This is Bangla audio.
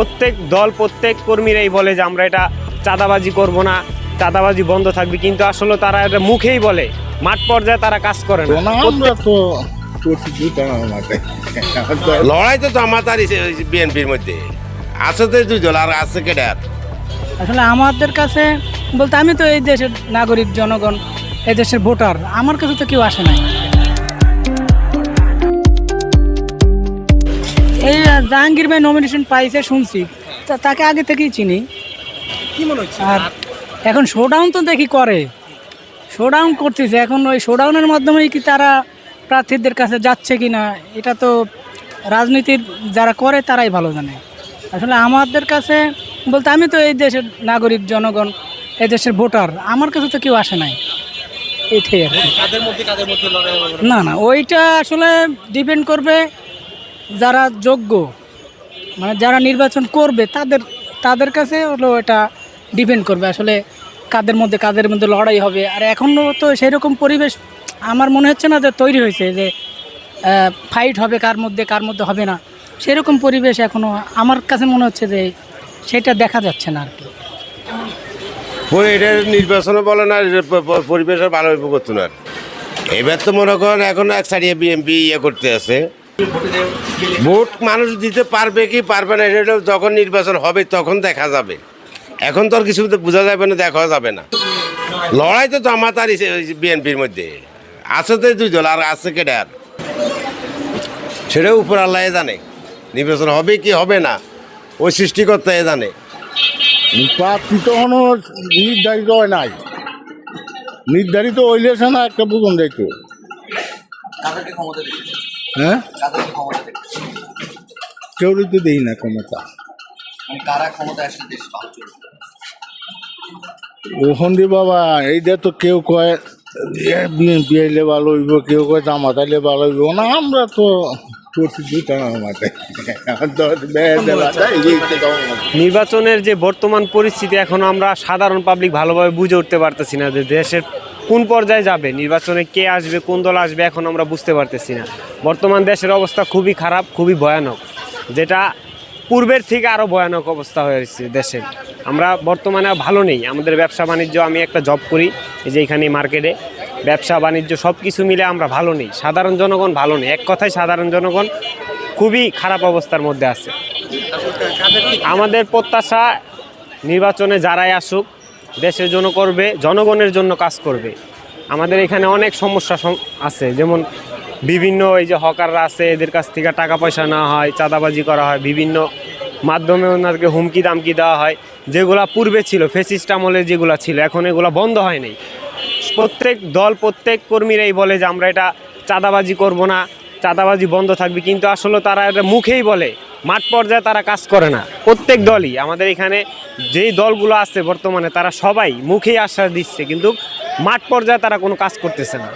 প্রত্যেক দল প্রত্যেক কর্মীরাই বলে যে আমরা এটা চাঁদাবাজি করব না চাঁদাবাজি বন্ধ থাকবে। কিন্তু আসলে তারা এটা মুখেই বলে। মাঠ পর্যায়ে তারা কাজ করে না। তো লড়াই তো জামাত আর বিএনপির মধ্যে। আছে তো দুই দল আর আছে কেডার? আসলে আমাদের কাছে বলতে আমি তো এই দেশের নাগরিক জনগণ এই দেশের ভোটার। আমার কাছে তো কেউ আসে নাই। জাহাঙ্গীর ভাই নমিনেশন পাইছে শুনছি। তা তাকে আগে থেকেই চিনি। কি মনে হচ্ছে? আর এখন শোডাউন তো দেখি করে। শোডাউন করতেছে। এখন ওই শোডাউনের মাধ্যমেই কি তারা প্রার্থীদের কাছে যাচ্ছে কি না এটা তো রাজনীতির যারা করে তারাই ভালো জানে। আসলে আমাদের কাছে বলতে আমি তো এই দেশের নাগরিক জনগণ এই দেশের ভোটার আমার কাছে তো কেউ আসে নাই। এটাই আর না না ওইটা আসলে ডিপেন্ড করবে যারা যোগ্য মানে যারা নির্বাচন করবে, তাদের তাদের কাছে হলো এটা ডিপেন্ড করবে। আসলে কাদের মধ্যে কাদের মধ্যে লড়াই হবে। আর এখনও তো সেরকম পরিবেশ আমার মনে হচ্ছে না যে তৈরি হয়েছে, যে ফাইট হবে কার মধ্যে কার মধ্যে হবে না। সেরকম পরিবেশ এখনও আমার কাছে মনে হচ্ছে যে সেটা দেখা যাচ্ছে না আর কি। এটা নির্বাচনে বলে না এটা প- প- পরিবেশের ভালো করতো না। এবার তো মনে করেন এখন এক সাইডে বিএমপি ইয়ে করতে আছে। ভোট মানুষ দিতে পারবে কি পারবে না, এটা যখন নির্বাচন হবে তখন দেখা যাবে। এখন তো আর কিছু বোঝা যাবে না দেখা যাবে না। লড়াই তো জামাত আর বিএনপির মধ্যে। আছে তো দুই দল, আর আছে কেডার সেটাও উপর আল্লাহ জানে। নির্বাচন হবে কি হবে না, ওই সৃষ্টিকর্তা এ জানে। প্রার্থী তো কোনো নির্ধারিত হয় নাই। নির্ধারিত হইলে না একটা বুঝুন দেখতো হ্যাঁ? দিচ্ছে তো দেই না ক্ষমতা। মানে কারা ক্ষমতা আসলে দেশ ভালো চলবে? ওখান দিয়ে বাবা এইটা তো কেউ কয় বিএনপি আইলে ভালো হইব কেউ কয় জামাত আইলে ভালো হইব না আমরা তো নির্বাচনের যে বর্তমান পরিস্থিতি এখন আমরা সাধারণ পাবলিক ভালোভাবে বুঝে উঠতে পারতেছি না যে দেশের কোন পর্যায়ে যাবে? নির্বাচনে কে আসবে, কোন দল আসবে এখন আমরা বুঝতে পারতেছি না। বর্তমান দেশের অবস্থা খুবই খারাপ, খুবই ভয়ানক, যেটা পূর্বের থেকে আরও ভয়ানক অবস্থা হয়েছে দেশের আমরা বর্তমানে ভালো নেই। আমাদের ব্যবসা বাণিজ্য, আমি একটা জব করি যে এখানে মার্কেটে ব্যবসা, বাণিজ্য সব কিছু মিলে আমরা ভালো নেই। সাধারণ জনগণ ভালো নেই। এক কথায় সাধারণ জনগণ খুবই খারাপ অবস্থার মধ্যে আছে। আমাদের প্রত্যাশা, নির্বাচনে যারাই আসুক দেশের জন্য করবে, জনগণের জন্য কাজ করবে। আমাদের এখানে অনেক সমস্যা সম- আছে, যেমন বিভিন্ন এই যে হকাররা আছে, এদের কাছ থেকে টাকা পয়সা নেওয়া হয়, চাঁদাবাজি করা হয়, বিভিন্ন মাধ্যমে ওনাদেরকে হুমকি দামকি দেওয়া হয়, যেগুলো পূর্বে ছিল ফেসিস্ট আমলে যেগুলো ছিল, এখন এগুলো বন্ধ হয়নি প্রত্যেক দল, প্রত্যেক কর্মীরাই বলে যে আমরা এটা চাঁদাবাজি করব না, চাঁদাবাজি বন্ধ থাকবে, কিন্তু আসলে তারা এটা মুখেই বলে। মাঠ পর্যায়ে তারা কাজ করে না। প্রত্যেক দলই, আমাদের এখানে যেই দলগুলো আছে বর্তমানে, তারা সবাই মুখেই আশ্বাস দিচ্ছে, কিন্তু মাঠ পর্যায়ে তারা কোনো কাজ করতেছে না।